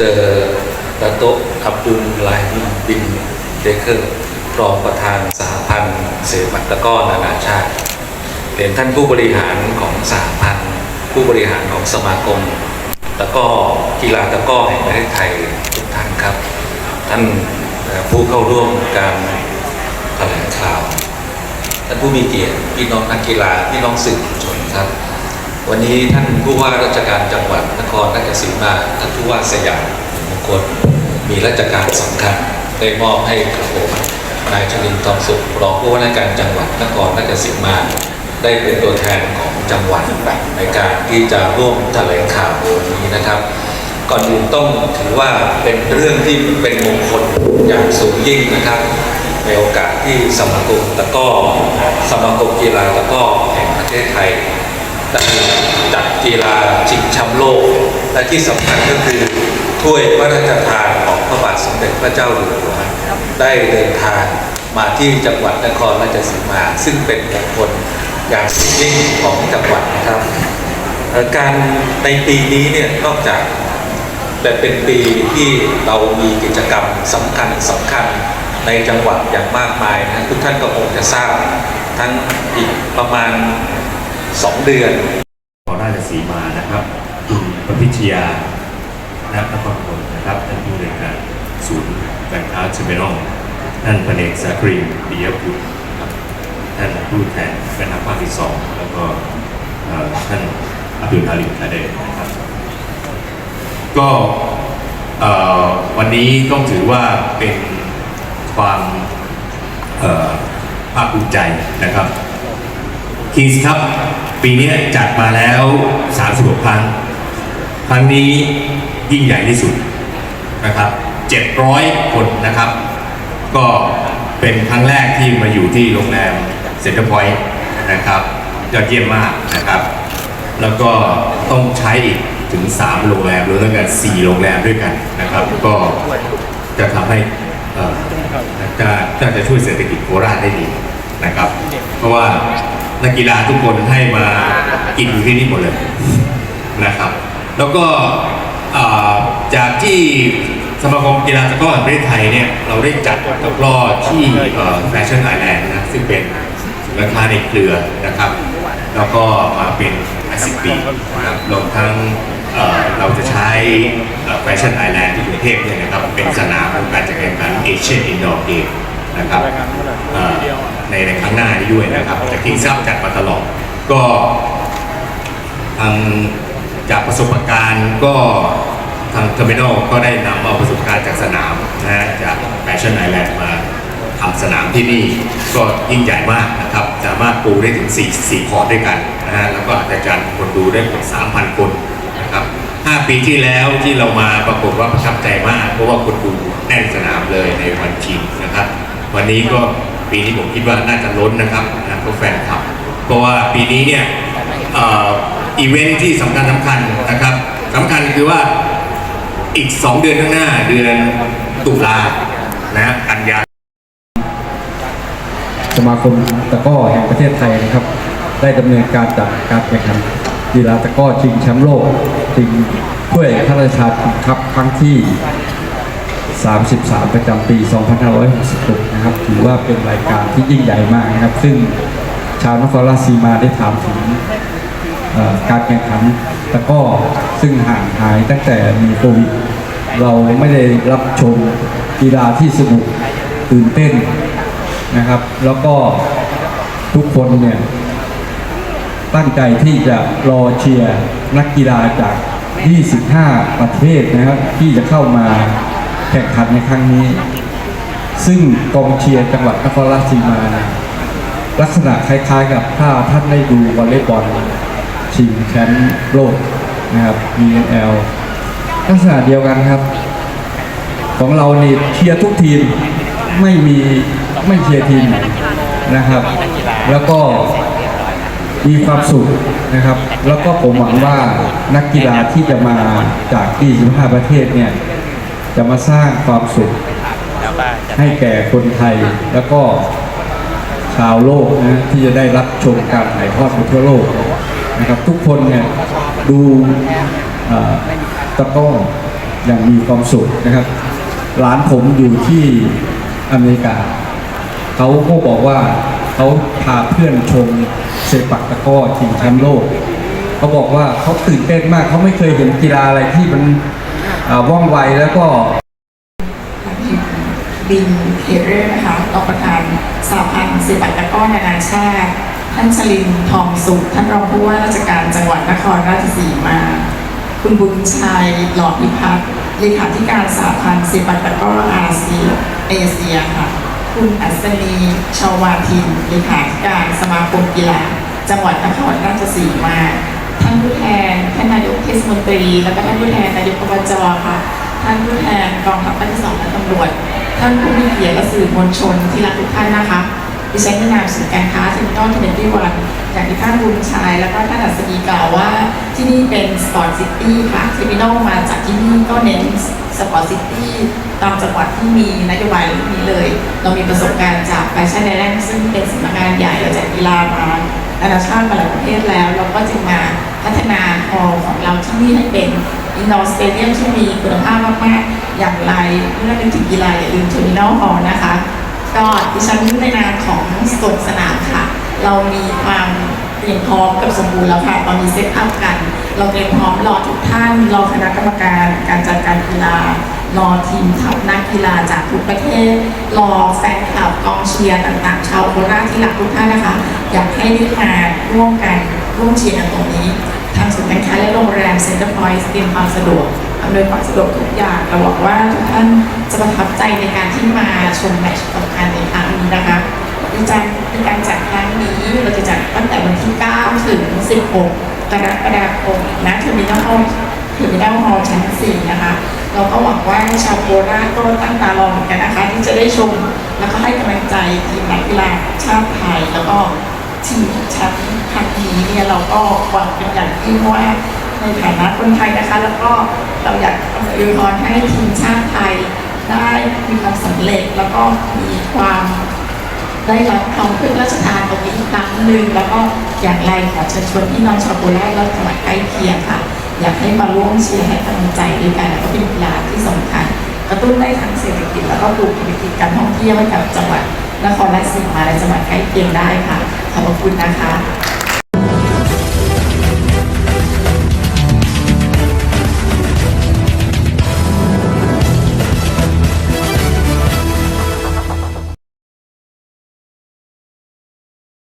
ตอร์ดาโตะอับดุลไลฮิบินเดเคอร์รองประธานสหพันธ์เสมาตะก้อนานาชาติเรียนท่านผู้บริหารของสหพันธ์ผู้บริหารของสมาคมตะก้อกีฬาตะก้อแห่งประเทศไทยทุกท่านครับ ท่านผู้เข้าร่วมการแถลงข่าว ท่านผู้มีเกียรติพี่น้องนักกีฬาพี่น้องสื่อมวลชนครับ วันนี้ท่านผู้ว่าราชการจังหวัดนครราชสีมาท่านผู้ว่าสยามมงคลมีราชการสำคัญได้มอบให้กับผมนายชลินทองสุขรองผู้ว่าราชการจังหวัดนครราชสีมา ได้เป็นตัวแทนของจังหวัดในการที่จะร่วมแถลงข่าววันนี้นะครับ ก่อนอื่นต้องถือว่าเป็นเรื่องที่เป็นมงคลอย่างสูงยิ่งนะครับ ในโอกาสที่สมาคมตะก้อสมาคมกีฬาตะก้อแห่งประเทศไทยได้ กีฬาชิงแชมป์โลก และที่สำคัญก็คือถ้วยพระราชทานของพระบาทสมเด็จพระเจ้าอยู่หัวได้เดินทางมาที่จังหวัดนครราชสีมา ซึ่งเป็นมงคลอย่างยิ่งของจังหวัดนะครับการในปีนี้เนี่ยนอกจากแต่เป็นปีที่เรามีกิจกรรมสำคัญสำคัญในจังหวัดอย่างมากมายนะทุกท่านก็คงจะทราบ ทั้งอีกประมาณ 2 เดือน สีมานะครับคุณประพิชยานักนครพนมนะครับท่านผู้บริการศูนย์การค้าเชเมนองท่านพเนกสากรีมปิยพุทธครับท่านผู้แทนแม่ทัพภาคที่สองแล้วก็ท่านอับดุลฮาลิมคาเดนนะครับ ก็วันนี้ต้องถือว่าเป็นความภาคภูมิใจนะครับ คิงส์ครับ ปีนี้จัดมาแล้ว 36 ครั้ง ครั้งนี้ยิ่งใหญ่ที่สุดนะครับ 700 คนนะครับ ก็เป็นครั้งแรกที่มาอยู่ที่โรงแรมเซ็นเตอร์พอยต์นะครับยอดเยี่ยมมากนะครับ แล้วก็ต้องใช้อีกถึง 3 โรงแรมรวมทั้งกัน4โรงแรมด้วยกันนะครับ ก็จะทำให้จะจะช่วยเศรษฐกิจโคราชได้ดีนะครับ เพราะว่า นักกีฬาทุกคนให้มากินอยู่ที่นี่หมดเลยนะครับ แล้วก็จากที่สมาคมกีฬาตะกร้อแห่งประเทศไทยเนี่ยเราได้จัดตะกร้อที่แฟชั่นไอแลนด์นะซึ่งเป็นสินค้าในเครือนะครับ แล้วก็มาเป็น10ปีนะครับรวมทั้งเเราจะใช้แฟชั่นไอแลนด์ที่กรุงเทพเนี่ยนะครับเป็นสนามของการจัดแข่งขันเอเชียนอินดอร์เกมนะครับ ในในครั้งหน้านี้ด้วยนะครับจากที่ทราบจัดมาตลอดก็ทางจากประสบการณ์ก็ทางเทอร์มินอลก็ได้นำเอาประสบการณ์จากสนามนะฮะจากแฟชั่นไอแลนด์มาทำสนามที่นี่ก็ยิ่งใหญ่มากนะครับ สามารถปูได้ถึง 4 4คอร์ดด้วยกันนะฮะแล้วก็อาจารย์คนดูได้กว่า3,000 คนนะครับ 5 ปีที่แล้วที่เรามาปรากฏว่าประทับใจมาก เพราะว่าคนดูแน่นสนามเลยในวันชิงนะครับ วันนี้ก็ ปีนี้ผมคิดว่าน่าจะล้นนะครับนะเพราะแฟนคลับ เพราะว่าปีนี้เนี่ยอ,อีเวนท์ที่สำคัญสำคัญนะครับสำคัญคือว่าอีก 2 เดือนข้างหน้าเดือนตุลานะฮะกันยาสมาคมตะก้อแห่งประเทศไทยนะครับ ได้ดำเนินการจัดการแข่งขันกีฬาตะก้อชิงแชมป์โลกชิงถ้วยพระราชทานครับครั้งที่ 33 ประจำปี 2566 นะครับ ถือว่าเป็นรายการที่ยิ่งใหญ่มากนะครับ ซึ่งชาวนครราชสีมาได้ถามถึงการแข่งขันตะก้อซึ่งห่างหายตั้งแต่มีโควิด เราไม่ได้รับชมกีฬาที่สนุกตื่นเต้นนะครับ แล้วก็ทุกคนเนี่ยตั้งใจที่จะรอเชียร์นักกีฬาจาก 25 ประเทศนะครับ ที่จะเข้ามา แข่งขันในครั้งนี้ ซึ่งกองเชียร์จังหวัดนครราชสีมาลักษณะคล้ายๆกับถ้าท่านได้ดูวอลเลย์บอลชิงแชมป์โลกนะครับ VNL ลักษณะเดียวกันครับ ของเรานี่เชียร์ทุกทีมไม่มีไม่เชียร์ทีมนนะครับ แล้วก็มีความสุขนะครับ แล้วก็ผมหวังว่านักกีฬาที่จะมาจาก 25 ประเทศเนี่ย จะมาสร้างความสุขให้แก่คนไทยแล้วก็ชาวโลกนะที่จะได้รับชมการถ่ายทอดไปทั่วโลกนะครับ ทุกคนเนี่ยดูเอ่อตะกร้ออย่างมีความสุขนะครับหลานผมอยู่ที่อเมริกาเขาก็บอกว่าเขาพาเพื่อนชมเซปักตะกร้อชิงแชมป์โลกเขาบอกว่าเขาตื่นเต้นมากเขาไม่เคยเห็นกีฬาอะไรที่มันอ่า ว่องไวแล้วก็บินเคเรอร์นะคะรองประธานสหพันธ์ศิลปตะกร้อนานาชาติ ท่านชลินทองสุข ท่านรองผู้ว่าราชการจังหวัดนครราชสีมา คุณบุญชัยหลอดพิพัฒน์เลขาธิการสหพันธ์ศิลปตะกร้ออาเซียเอเชียค่ะ คุณอัศนีชาวาทินเลขาธิการสมาคมกีฬาจังหวัดนครราชสีมาานผู้แทนท่านนายกเทศมนตรี แล้วก็ท่านผู้แทนนายกอบจค่ะ ท่านผู้แทนกองทัพภาคที่สองและตำรวจ ท่านผู้มีเกียรติและสื่อมวลชนที่รักทุกท่านนะคะดิฉันในนามสื่อการค้าเทนต้นเทนตี้วันอย่างที่ท่านบุญชัยแล้วก็ท่านอัศดีกล่าวว่าที่นี่เป็นสปอร์ตซิตี้ค่ะเทมินอลมาจากที่นี่ก็เน้นสปอร์ตซิตี้ตามจังหวัดที่มีนโยบายเรื่องนี้เลย เรามีประสบการณ์จากแฟชั่นไอแลนด์ซึ่งเป็นสำนักงานใหญ่เราจัดกีฬามา นานาชาติมาหลายประเทศแล้ว เราก็จึงมาพัฒนาฮอลล์ของเราที่นี่ให้เป็นอินดอร์สเตเดียมที่มีคุณภาพมากๆ อย่างไรเมื่อนึกถึงกีฬาอย่าลืมเทอร์มินอลฮอลนะคะ ก็ดิฉันในนามของสวนสนามค่ะ เรามีความเตรียมพร้อมกับสมบูรณ์แล้วค่ะตอนนี้เซตอัพกัน เราเตรียมพร้อมรอทุกท่านรอคณะกรรมการการจัดการกีฬา รอทีมทัพนักกีฬาจากทุกประเทศ รอแฟนคลับกองเชียร์ต่างๆ ชาวโคราชที่รักทุกท่านนะคะ อยากให้ได้มาร่วมกันร่วมเชียร์กันตรงนี้ ทางศูนย์การค้าและโรงแรมเซ็นเตอร์พอยต์เตรียมความสะดวกอำนวยความสะดวกทุกอย่างเราหวังว่าทุกท่านจะประทับใจในการที่มาชมแมตช์สำคัญในครั้งนี้นะคะในการในการจัดครั้งนี้เราจะจัดตั้งแต่วันที่ 9 ถึง 16 กรกฎาคมณเทอร์มินอลเทอร์มินอลฮอลล์ชั้น 4 นะคะ เราก็หวังว่าชาวโคราชก็ตั้งตารอเหมือนกันนะคะที่จะได้ชมแล้วก็ให้กำลังใจทีมนักกีฬาชาติไทยแล้วก็ทีมชมป์ครั้งนี้เนี่ยเราก็หวังเป็นอย่างยิ่งว่าในฐานะคนไทยนะคะ แล้วก็เราอยากอวยพรให้ทีมชาติไทยได้มีความสำเร็จแล้วก็มีความได้รับความพึ่งราชทานตรงนี้ครั้งหนึ่งแล้วก็อย่างไรขอเชิญชวนพี่น้องชาวโคราชและจังหวัดใกล้เคียงค่ะ อยากให้มาร่วมเชียร์ให้กำลังใจด้วยกันแล้วก็เป็นกีฬาที่สำคัญกระตุ้นได้ทั้งเศรษฐกิจแล้วก็ปลูกเศรษฐกิจการท่องเที่ยวให้กับจังหวัดนครราชสีมาและจังหวัดใกล้เคียงได้ค่ะ ขอบพระคุณนะคะ